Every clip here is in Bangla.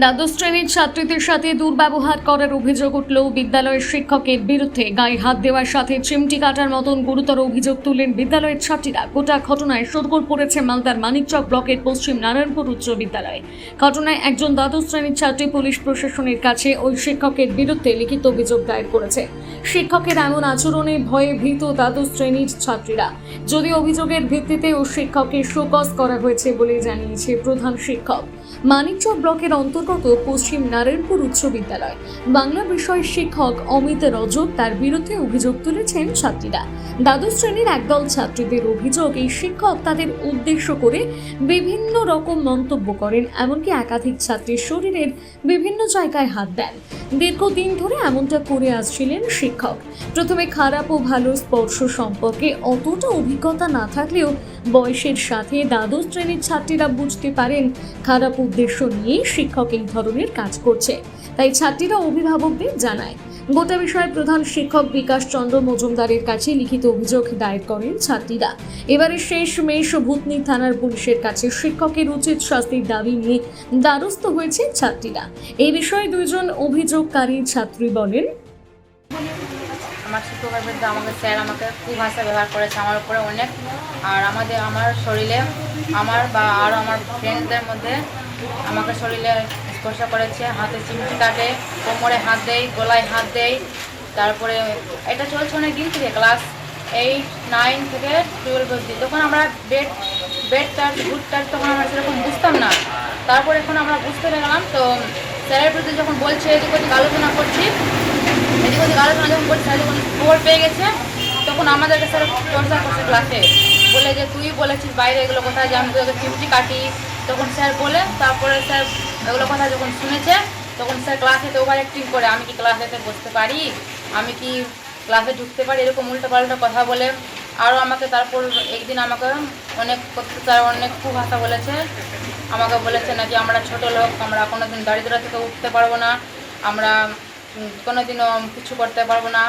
দ্বাদশ শ্রেণির ছাত্রীদের সাথে দুর্ব্যবহার করার অভিযোগ উঠল বিদ্যালয়ের শিক্ষকের বিরুদ্ধে গায়ে হাত দেওয়ার সাথে চিমটি কাটার মতন গুরুতর অভিযোগ তুললেন বিদ্যালয়ের ছাত্রীরা। গোটা ঘটনায় সরগোল পড়েছে মালদার মানিকচক ব্লকের পশ্চিম নারায়ণপুর উচ্চ বিদ্যালয়ে। ঘটনায় একজন দ্বাদশ শ্রেণির ছাত্রী পুলিশ প্রশাসনের কাছে ওই শিক্ষকের বিরুদ্ধে লিখিত অভিযোগ দায়ের করেছে। শিক্ষকের এমন আচরণে ভয়ে ভীত দ্বাদশ শ্রেণির ছাত্রীরা। যদি অভিযোগের ভিত্তিতে ও শিক্ষককে শোকজ করা হয়েছে বলে জানিয়েছে প্রধান শিক্ষক। মানিকচক ব্লকের অন্তর্গত পশ্চিম নারায়ণপুর উচ্চ বিদ্যালয়। বাংলা বিষয়ের শিক্ষক অমিত রজক তার বিরুদ্ধে অভিযোগ তুলেছেন ছাত্রীরা। দ্বাদশ শ্রেণির একদল ছাত্রীদের অভিযোগ, এই শিক্ষক তাদের উদ্দেশ্য করে বিভিন্ন রকম মন্তব্য করেন, এমনকি একাধিক ছাত্রীর শরীরের বিভিন্ন জায়গায় হাত দেন। দীর্ঘদিন ধরে এমনটা করে আসছিলেন শিক্ষক। প্রথমে খারাপ ও ভালো স্পর্শ সম্পর্কে অতটা অভিজ্ঞতা না থাকলেও বয়সের সাথে দ্বাদশ শ্রেণির ছাত্রীরা বুঝতে পারেন খারাপ উদ্দেশ্য নিয়েই শিক্ষক এই ধরনের কাজ করছে। তাই ছাত্রীরা অভিভাবকদের জানায়, গোটা বিষয়ে প্রধান শিক্ষক বিকাশ চন্দ্র মজুমদারের কাছে লিখিত অভিযোগ দায়ের করেন ছাত্রীরা। এবারে শেষ মেষ ভূতনি থানার পুলিশের কাছে শিক্ষকের উচিত শাস্তির দাবি নিয়ে দ্বারস্থ হয়েছে ছাত্রীরা। এই বিষয়ে দুইজন অভিযোগকারী ছাত্রী বলেন আমার শিক্ষকের বিরুদ্ধে আমাকে স্যার আমাকে খুব ভাষা ব্যবহার করেছে আমার উপরে অনেক। আর আমাদের, আমার শরীরে আমার বা আরও আমার ফ্রেন্ডদের মধ্যে আমাকে শরীরে স্পর্শ করেছে। হাতে চিমটি কাটে, কোমরে হাত দেয়, গলায় হাত দেয়। তারপরে এটা চলছে অনেক দিন থেকে ক্লাস এইট নাইন থেকে টুয়েলভ অবধি। তখন আমরা bad bad touch good touch তখন আমরা সেরকম বুঝতাম না। তারপর এখন আমরা বুঝতে পেরে গেলাম তো স্যারের প্রতি যখন বলছে এদিক ওদিক আলোচনা করছি যখন করছে খবর পেয়ে গেছে, তখন আমাদেরকে স্যার চর্চা করছে ক্লাসে বলে যে, তুই বলেছিস বাইরে এগুলো কথা যে আমি তোকে চিমটি কাটি। তখন স্যার বলে, তারপরে স্যার এগুলো কথা যখন শুনেছে, তখন স্যার ক্লাসে তো ওভার অ্যাক্টিং করে, আমি কি ক্লাসেতে বসতে পারি? আমি কি ক্লাসে ঢুকতে পারি? এরকম উল্টো পাল্টা কথা বলে। আরও আমাকে তারপর একদিন আমাকে অনেক স্যার অনেক খুব ভাষা বলেছে। আমাকে বলেছে নাকি আমরা ছোট লোক, আমরা কোনোদিন দারিদ্র থেকে উঠতে পারব না। আমরা কোনোদিনও কিছু করতে পারব না।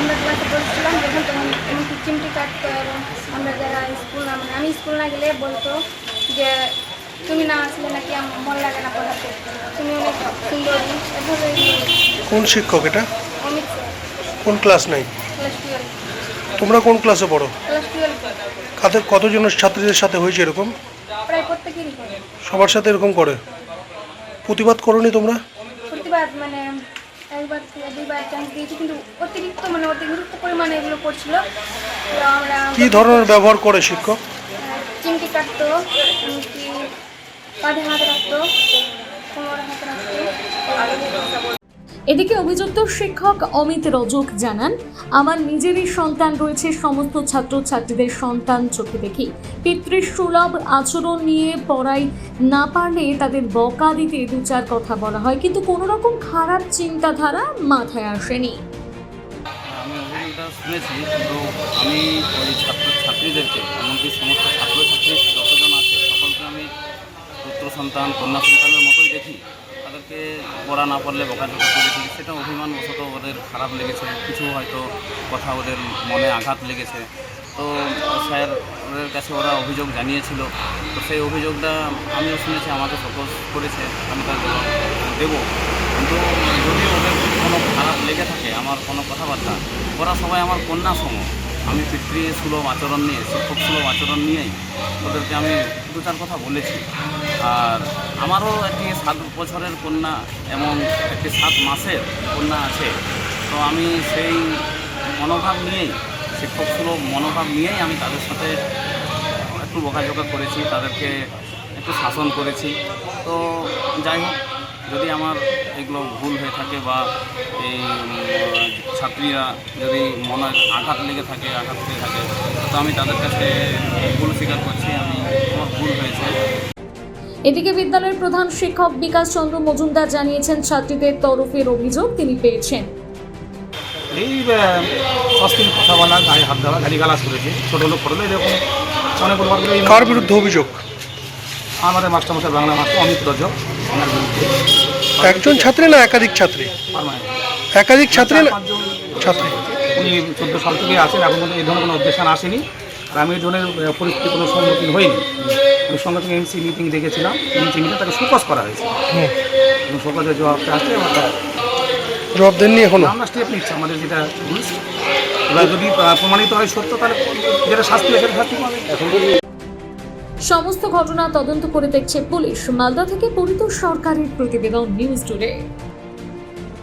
আমরা ক্লাসে পড়ছিলাম যখন তখন এমনকি চিমটি কাটতো এবং আমরা যারা স্কুল না মানে আমি স্কুল না গেলে বলতো যে তুমি না আসলে নাকি আমার মন লাগে না পড়াতে। তুমি অনেক সুন্দরী এভাবে কোন শিক্ষক এটা? অমিত কোন ক্লাস নাই? তোমরা কোন ক্লাসে পড়ো? কাদের কতজনের ছাত্রীদের সাথে হয়েছে এরকম? প্রায় প্রত্যেকেরই করে। সবার সাথে এরকম করে? প্রতিবাদ করনি তোমরা? প্রতিবাদ মানে একবার থেকে দুইবার চান্স দিয়েছি কিন্তু অতিরিক্ত মানে অতিরিক্ত পরিমাণে এগুলো করছিল। আমরা কি ধরনের ব্যবহার করে শিক্ষক? চিমটি কাটতো কাঁধে হাত রাখতো কোমরে হাত রাখতো। এদিকে অভিযুক্ত শিক্ষক অমিত রজক জানান, আমার নিজেরই সন্তান রয়েছে, সমস্ত ছাত্রছাত্রীদের সন্তান চোখে দেখি। পিতৃসুলভ আচরণ নিয়ে পড়াই না পারলে তাদের বকা দিতে দু চার কথা বলা হয়, কিন্তু কোনো রকম খারাপ চিন্তাধারা মাথায় আসেনি। সন্তান, কন্যা সন্তানের মতোই দেখি। তাদেরকে পড়া না পড়লে বকাঝকা করেছি সেটা অভিমানবশত ওদের খারাপ লেগেছে, কিছু হয়তো কথা ওদের মনে আঘাত লেগেছে। তো স্যারের কাছে ওরা অভিযোগ জানিয়েছিল, তো সেই অভিযোগটা আমিও শুনেছি, আমাকে ফোকাস করেছে, আমি তার দেবো। কিন্তু যদি ওদের কোনো খারাপ লেগে থাকে, আমার কোনো কথাবার্তা, ওরা সবাই আমার কন্যা সম। আমি পিতৃ সুলভ আচরণ নিয়ে, শিক্ষক সুলভ আচরণ নিয়েই ওদেরকে আমি দু চার কথা বলেছি। আর আমারও একটি সাত বছরের কন্যা এবং একটি সাত মাসের কন্যা আছে। তো আমি সেই মনোভাব নিয়েই, শিক্ষক সুলভ মনোভাব নিয়েই আমি তাদের সাথে একটু বকাঝকা করেছি, তাদেরকে একটু শাসন করেছি। তো যাই হোক, যদি আমার এগুলো ভুল হয়ে থাকে বা এই ছাত্রীরা যদি মনে আঘাত লেগে থাকে, আঘাত পেয়ে থাকে, তো আমি তাদের কাছে ভুল স্বীকার করছি, আমি আমার ভুল হয়েছে। এদিকে বিদ্যালয়ের প্রধান শিক্ষক বিকাশ চন্দ্র মজুমদার জানিয়েছেন ছাত্রীদের তরফের অভিযোগ তিনি পেয়েছেন। এই অশ্লীল কথা বলা গায়ে হাত দেওয়া গালি গালাজ করেছে। ছোটো লোক করলে এরকম বার কার বিরুদ্ধে অভিযোগ? আমাদের মাস্টারমশাই বাংলা মাস্টার অমিত বিরুদ্ধে। একজন ছাত্রী না একাধিক ছাত্রী? একাধিক ছাত্রী না ছাত্রী। উনি চোদ্দ সাল থেকে আছেন এখন এই ধরনের কোনো উদ্দেশ্যন আসেনি। আর আমি এই ধরনের পরিস্থিতি কোনো সম্মুখীন হইনি। সঙ্গে সঙ্গে এমসি মিটিং ডেকেছিলাম এমসি মিটিং তাকে শোকজ করা হয়েছে। এবং শোকজের জবাবটা আসলে আমরা জবাব দেননি এখনও? আমরা স্টেপ নিচ্ছি আমাদের যেটা রুলস এবার যদি প্রমাণিত হয় সত্য তাহলে যেটা শাস্তি হয় সেটা শাস্তি পাবে। সমস্ত ঘটনা তদন্ত করে দেখছে পুলিশ। মালদা থেকে পরিত সরকারের প্রতিবেদন নিউজ টুডে